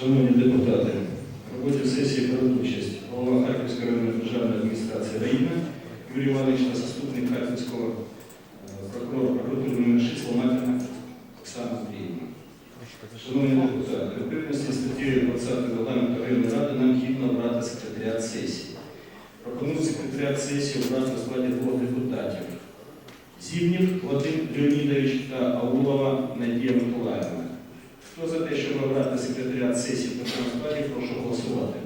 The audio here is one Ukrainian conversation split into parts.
Шановні депутати, в роботі сесії беруть участь голова Харківської районної державної адміністрації Раїна Юрій Іванович та заступник Харківського е, прокурора прокуратури номер 6 Ломатина Оксана Андріївна. Шановні депутати, відповідності статті 20 регламенту районної ради необхідно обрати секретаріат сесії. Пропоную секретаріат сесії обрати у складі двох депутатів. Зібнів Вадим Леонідович та Аулова Надія Миколаївна. Хто за те, щоб обрати секретаріат сесії по цьому складі, прошу голосувати.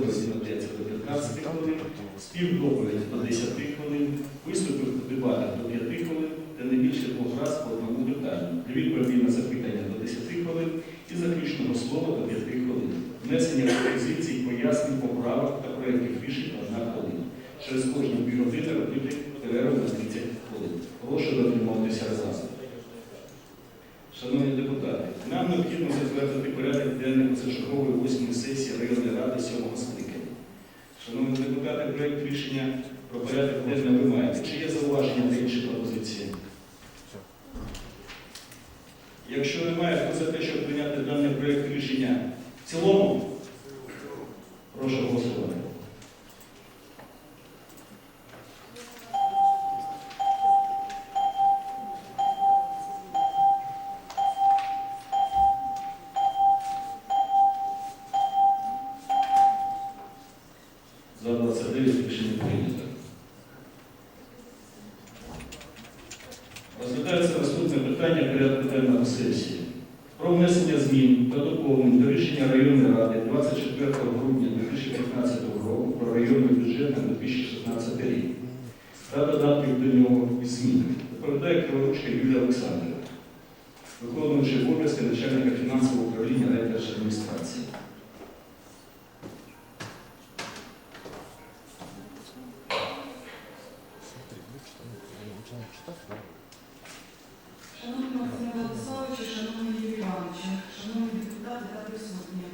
Для надається до 15 хвилин, співдоповідь до 10 хвилин, виступи в дебатах до 5 хвилин та не більше двох разів по одному питанню. Для відповіді на запитання до 10 хвилин і заключного слова до 5 хвилин. Внесення пропозицій, пояснень, поправок та проєктів рішень одна хвилина. Через кожні півгодини робити перерву на 30 хвилин. Прошу дотримуватися регламенту. Шановні депутати, нам необхідно затвердити порядок денний позачергової восьмої сесії районної ради сьомого скликання. Шановні депутати, проєкт рішення про порядок денний ви маєте. Чи є зауваження та інші пропозиції? Якщо немає, хто за те, щоб прийняти даний проєкт рішення в цілому, прошу голосувати. Розглядається наступне питання порядку денного сесії. Про внесення змін та до рішення районної ради 24 грудня 2015 року про районний бюджет на 2016 рік та додатків до нього і змін. Доповідає Криворучка Юлія Олександрівна, виконуючи обов'язки начальника фінансового управління райдержадміністрації. Шановні Максиме Владиславовичу, шановні Юрій Івановичу, шановні депутати та присутні.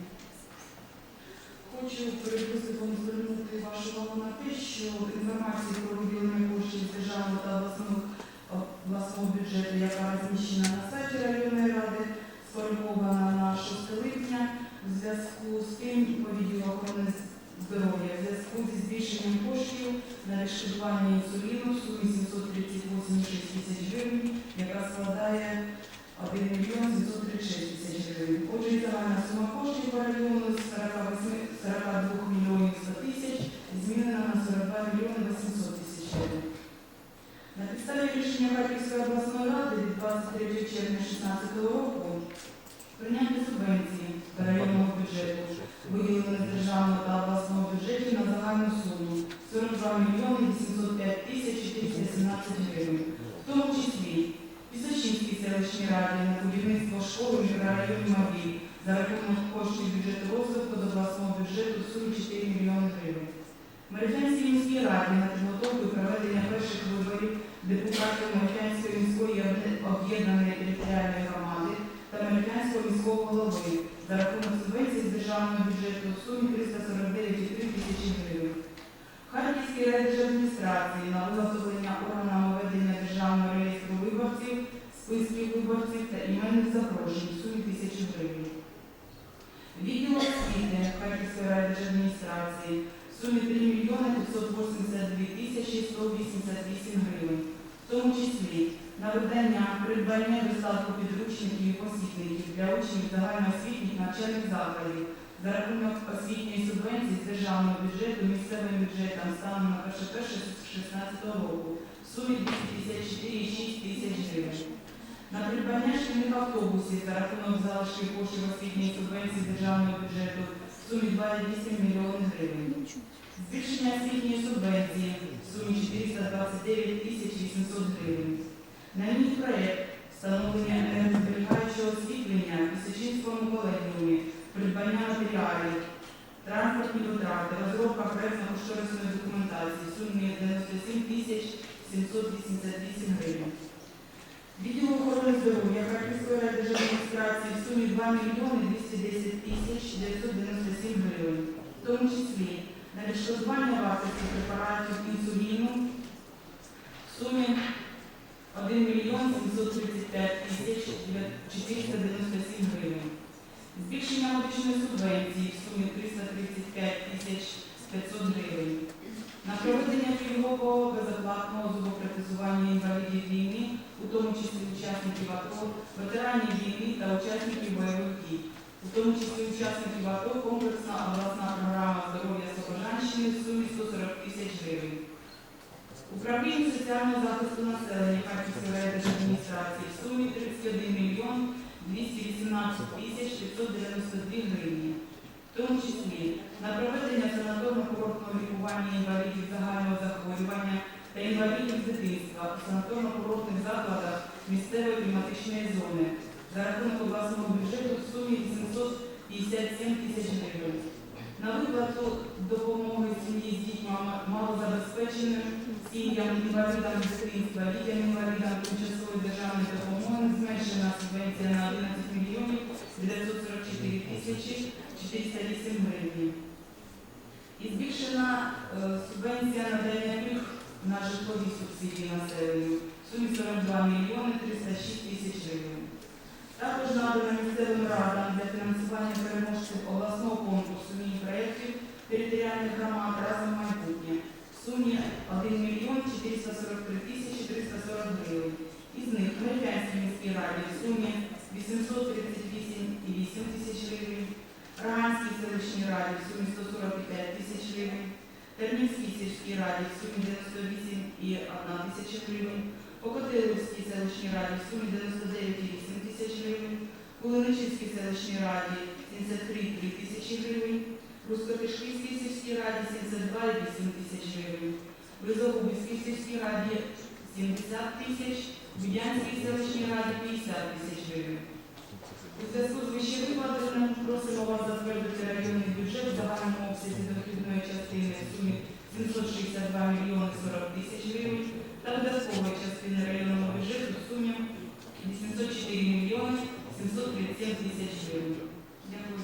Хочу перед виступом звернути вашу увагу на те, що інформація про виділення коштів з державного та обласного, обласного бюджету, яка розміщена на сайті районної ради, скоригована на 6 липня в зв'язку з тим по відділу охорони здоров'я, в зв'язку зі збільшенням коштів на відшкодування інсуліну в сумі 738,6 тисяч гривень яка складає 1 мільйон 736 тисяч гривень. Отже, загальна сума коштів по району з 42 мільйонів 100 тисяч змінена на 42 мільйони 800 тисяч гривень. На підставі рішення Харківської обласної ради від 23 червня 2016 року прийняти в за рахунок коштів бюджету розвитку до власного бюджету в сумі 4 мільйони гривень. Меридянській міській раді на підготовку проведення перших виборів депутатів Меридянської міської об'єд- об'єднаної територіальної громади та Меридянського міського голови за рахунок субвенції з державного бюджету в сумі числі на видання, придбання і доставку підручників і посібників для учнів загальноосвітніх навчальних закладів за рахунок освітньої субвенції з державного бюджету місцевим бюджетом станом на 1.1.16 року в сумі 254,6 тисяч гривень. На придбання шкільних автобусів за рахунок залишків коштів освітньої субвенції державного бюджету в сумі 2,8 мільйони гривень. Збільшення освітньої субвенції в сумі 429 тисяч 800 гривень. На мій проєкт встановлення енергозберігаючого освітлення в Січинському колегіумі, придбання матеріалів, транспортні витрати, розробка проєктно-кошторисної документації в сумі 97 тисяч 788 гривень. Відділ охорони здоров'я Харківської ради адміністрації в сумі 2 мільйони 210 тисяч 997 гривень, в тому числі на відшкодування вартості препаратів інсуліну в сумі 1 мільйон 735 тисяч 497 гривень. Збільшення медичної субвенції в сумі 335 тисяч 500 гривень. На проведення пільгового безоплатного зубопротезування інвалідів війни, у тому числі учасників АТО, ветеранів війни та учасників бойових дій, у тому числі учасників АТО комплексна обласна програма здоров'я Слобожанщини в сумі 140 тисяч гривень. Управління соціального захисту населення Харківської райдержадміністрації в сумі 31 мільйон 218 тисяч 592 гривні, в тому числі на проведення санаторно-курортного лікування інвалідів загального захворювання та інвалідів дитинства у санаторно-курортних закладах місцевої кліматичної зони за рахунок обласного бюджету в сумі 857 тисяч гривень. На виплату допомоги сім'ї з дітьми малозабезпеченим сім'ям інвалідам дитинства, дітям інвалідам тимчасової державної допомоги зменшена субвенція на 11 мільйонів 944 тисячі 408 гривень. І збільшена е, субвенція надання пільг на житлові субсидії населенню в сумі 42 мільйони 306 тисяч гривень. Також надано місцевим радам для фінансування переможців обласного конкурсу міні-проєктів територіальних громад разом майбутнє в сумі 1 мільйон 443 тисячі 340 гривень. Із них Меридянській міській раді в сумі 838,8 тисяч гривень, Раганській селищній раді в сумі 145 тисяч гривень, Тернівській сільській раді в сумі 98,1 тисяча гривень, Покотилівській селищній раді в сумі 99,8 тисяч гривень, Кулиничівській селищній раді 73,3 тисячі гривень, Рускотишківській сільській раді 72,8 тисяч гривень, Визогубівській сільській раді 70 тисяч, Будянській селищній раді 50 тисяч гривень. У зв'язку з вищевикладеним просимо вас затвердити районний бюджет в загальному обсязі дохідної частини в сумі 762 мільйони 40 тисяч гривень та видаткової частини районного бюджету 737 тисяч гривень. Дякую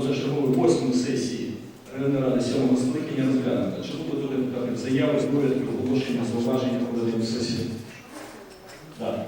позачергової восьмої сесії районної ради сьомого скликання розглянуто. Чи буде до депутатів заяви, довідки, оголошення, зауваження проведення сесії? Так.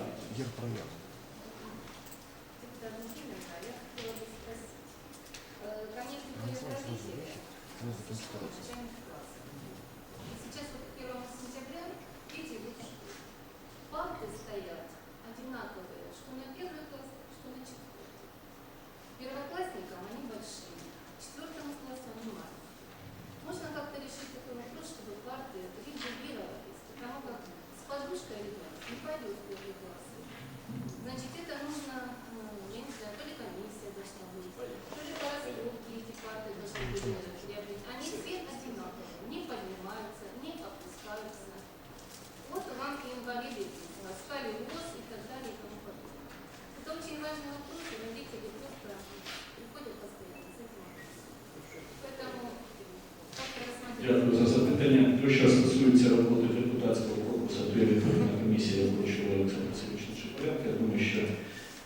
Роботи депутатського корпусу, то відповідна комісія робочого Олександра Васильовича порядку. Я думаю, що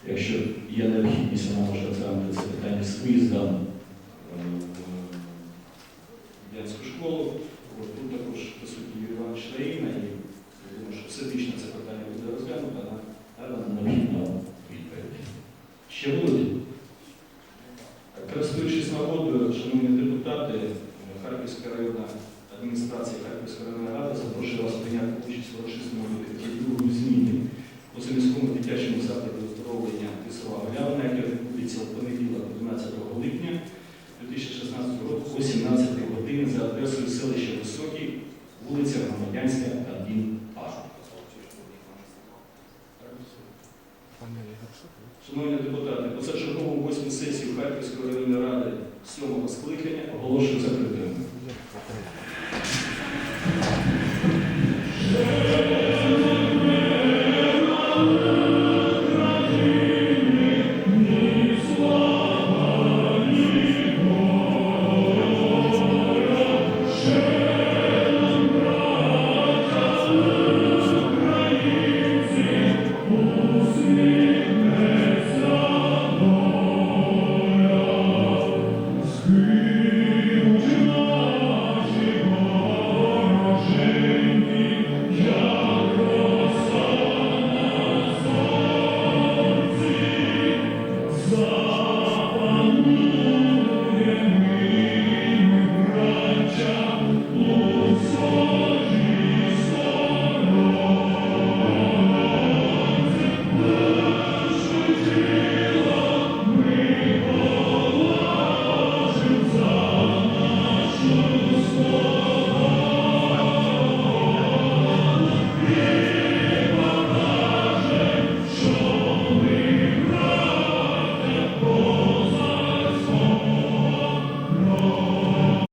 якщо є необхідність, вона може розглянути це питання з виїздом е, в Дянську школу. Тут також присутній Юрій Іванович Раїна, і я думаю, що всебічно це питання буде розглянуто, надана необхідна відповідь. Ще будуть? Користуючись нагодою, шановні депутати, Харківська районна адміністрація Харківської районної ради запрошує вас прийняти участь в урочистому другої зміні у Семіському дитячому закладі оздоровлення Тисова Галявина, яке відбудеться у понеділок 11 липня 2016 року о 17 годині за адресою селища Високий, вулиця Громадянська, 1А. Шановні депутати, позачергову восьму сесію Харківської районної ради 7 скликання оголошую закритою.